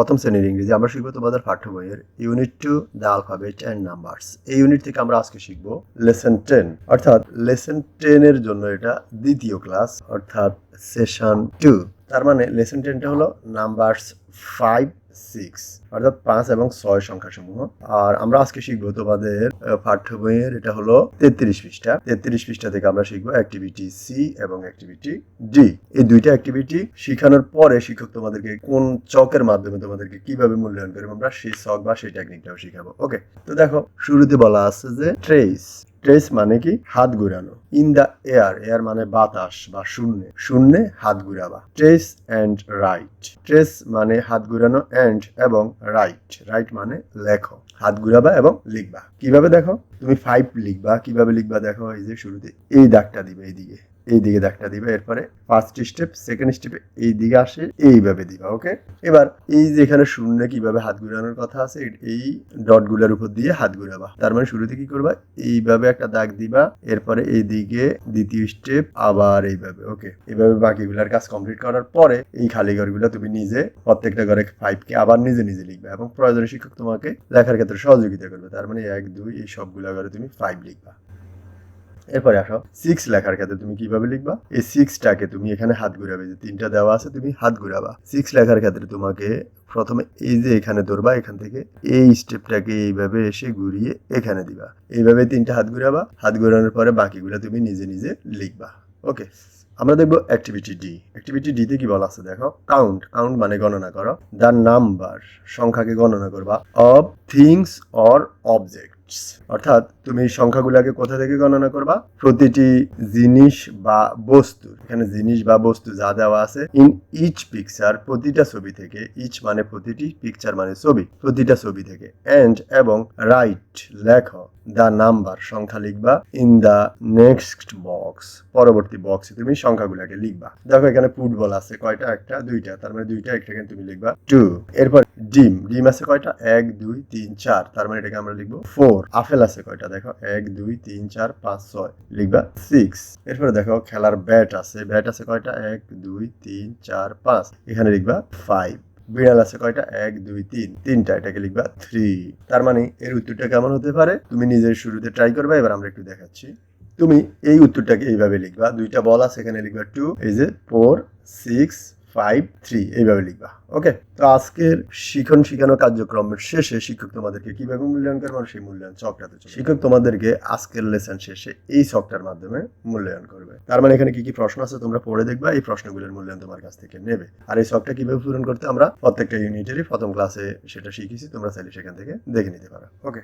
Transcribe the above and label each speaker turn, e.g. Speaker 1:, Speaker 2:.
Speaker 1: প্রথম শ্রেণির ইংরেজি, আমরা শিখব তোমাদের পাঠ্য বইয়ের unit two the alphabet and numbers এই ইউনিট থেকে আমরা আজকে শিখব লেসন টেন অর্থাৎ লেসন টেনের জন্য এটা দ্বিতীয় ক্লাস অর্থাৎ সেশন টু তার মানে লেসন টেনটা হলো নাম্বারস ফাইভ সিক্স অর্থাৎ পাঁচ এবং ছয় সংখ্যা সমূহ আর আমরা আজকে তোমাদের পাঠ্য বইয়ের এটা হলো তেত্রিশ পৃষ্ঠা। তেত্রিশ পৃষ্ঠা থেকে আমরা শিখব অ্যাক্টিভিটি সি এবং অ্যাক্টিভিটি ডি এই দুইটা অ্যাক্টিভিটি শেখানোর পরে শিক্ষক তোমাদেরকে কোন চকের মাধ্যমে তোমাদেরকে কীভাবে মূল্যায়ন করবে, আমরা সেই চক বা সেই টেকনিকটাও শিখাবো। ওকে তো দেখো, শুরুতে বলা আছে যে ট্রেস ট্রেস মানে কি? হাত ঘুরানো। ইন দ্য এয়ার এয়ার মানে বাতাস বা শূন্য। শূন্যে হাত ঘুরাবা। ট্রেস অ্যান্ড রাইট ট্রেস মানে হাত ঘুরানো অ্যান্ড এবং রাইট রাইট মানে লেখো। হাত ঘুরাবা এবং লিখবা। কীভাবে দেখো? তুমি ফাইভ লিখবা। কীভাবে লিখবা দেখো? এই যে শুরুতে। এই দাগটা দিবে এইদিকে। এই দিকে দাগটা দিবে, এরপরে ফার্স্ট স্টেপ সেকেন্ড স্টেপে এই দিকে আসে, এইভাবে দিবা ওকে এবার এই যে এখানে শূন্য কীভাবে হাত ঘুরানোর কথা আছে, এই ডটগুলার উপর দিয়ে হাত ঘুরাবা। তার মানে শুরুতে কি করবা? এইভাবে একটা দাগ দিবা, এরপরে এই দিকে দ্বিতীয় স্টেপ আবার এইভাবে ওকে এইভাবে বাকিগুলার কাজ কমপ্লিট করার পরে এই খালি ঘরগুলো তুমি নিজে, প্রত্যেকটা ঘরে ফাইভ কে আবার নিজে নিজে লিখবে এবং প্রয়োজনীয় শিক্ষক তোমাকে লেখার ক্ষেত্রে সহযোগিতা করবে। তার মানে এক, দুই, এই সবগুলা ঘরে তুমি ফাইভ লিখবা। এরপরে আসো। সিক্স লেখার ক্ষেত্রে তুমি কীভাবে লিখবা? এই সিক্সটাকে তুমি এখানে হাত ঘুরাবে। যে তিনটা দেওয়া আছে, তুমি হাত ঘুরাবা। সিক্স লেখার ক্ষেত্রে তোমাকে প্রথমে এই যে এখানে ধরবা, এখান থেকে এই স্টেপটাকে এইভাবে এসে ঘুরিয়ে এখানে দিবা। এইভাবে তিনটা হাত ঘুরাবা। হাত ঘুরানোর পরে বাকিগুলো তুমি নিজে নিজে লিখবা। ওকে আমরা দেখব অ্যাক্টিভিটি ডি অ্যাক্টিভিটি ডিতে কি বলা আছে? দেখো কাউন্ট কাউন্ট মানে গণনা করো। দ্য নাম্বার সংখ্যাকে গণনা করবা। অফ থিংস অর অবজেক্টস অর্থাৎ তুমি এই সংখ্যাগুলোকে কোথা থেকে গণনা করবা? প্রতিটি জিনিস বা বস্তু, এখানে জিনিস বা বস্তু যা দেওয়া আছে ইন ইচ পিকচার প্রতিটা ছবি থেকে ইচ মানে প্রতিটি পিকচার মানে ছবি, প্রতিটা ছবি থেকে এন্ড এবং রাইট লেখো দ্য নাম্বার সংখ্যা লিখবা ইন দ্য নেক্সট বক্স পরবর্তী বক্সে তুমি সংখ্যাগুলোকে লিখবা। দেখো এখানে ফুটবল আছে, কয়টা? একটা, দুইটা, তার মানে দুইটা একটা এখানে তুমি লিখবা টু এরপর ডিম ডিম আছে কয়টা? এক, দুই, তিন, চার, তার মানে এটাকে আমরা লিখব ফোর আপেল আছে কয়টা? দেখো, এক, দুই, তিন, চার, পাঁচ, ছয়। লিখবা সিক্স। এরপরে দেখো, খেলার ব্যাট আছে। ব্যাট আছে কয়টা? এক, দুই, তিন, চার, পাঁচ। এখানে লিখবা ফাইভ। বিড়াল আছে কয়টা? এক, দুই, তিন। তিনটা, এটাকে লিখবা থ্রি। তার মানে এর উত্তরটা কেমন হতে পারে? তুমি নিজের শুরুতে ট্রাই করবে, এবার আমরা একটু দেখাচ্ছি। তুমি এই উত্তরটাকে এইভাবে লিখবা। দুইটা বল আছে, এখানে লিখবা টু এই যে ফোর সিক্স ফাইভ থ্রি এইভাবে লিখবা ওকে তো আজকের শিখন শিখানো কার্যক্রমের শেষে শিক্ষক তোমাদেরকে কীভাবে মূল্যায়ন করবে সেই মূল্যায়ন চকটাতে শিক্ষক তোমাদেরকে আজকের লেসন শেষে এই চকটার মাধ্যমে মূল্যায়ন করবে। তার মানে এখানে কি কি প্রশ্ন আছে তোমরা পড়ে দেখবা, এই প্রশ্নগুলোর মূল্যায়ন তোমার কাছ থেকে নেবে। আর এই চকটা কীভাবে পূরণ করতে আমরা প্রত্যেকটা ইউনিটেরই প্রথম ক্লাসে সেটা শিখেছি, তোমরা চাইলে সেখান থেকে দেখে নিতে পারো ওকে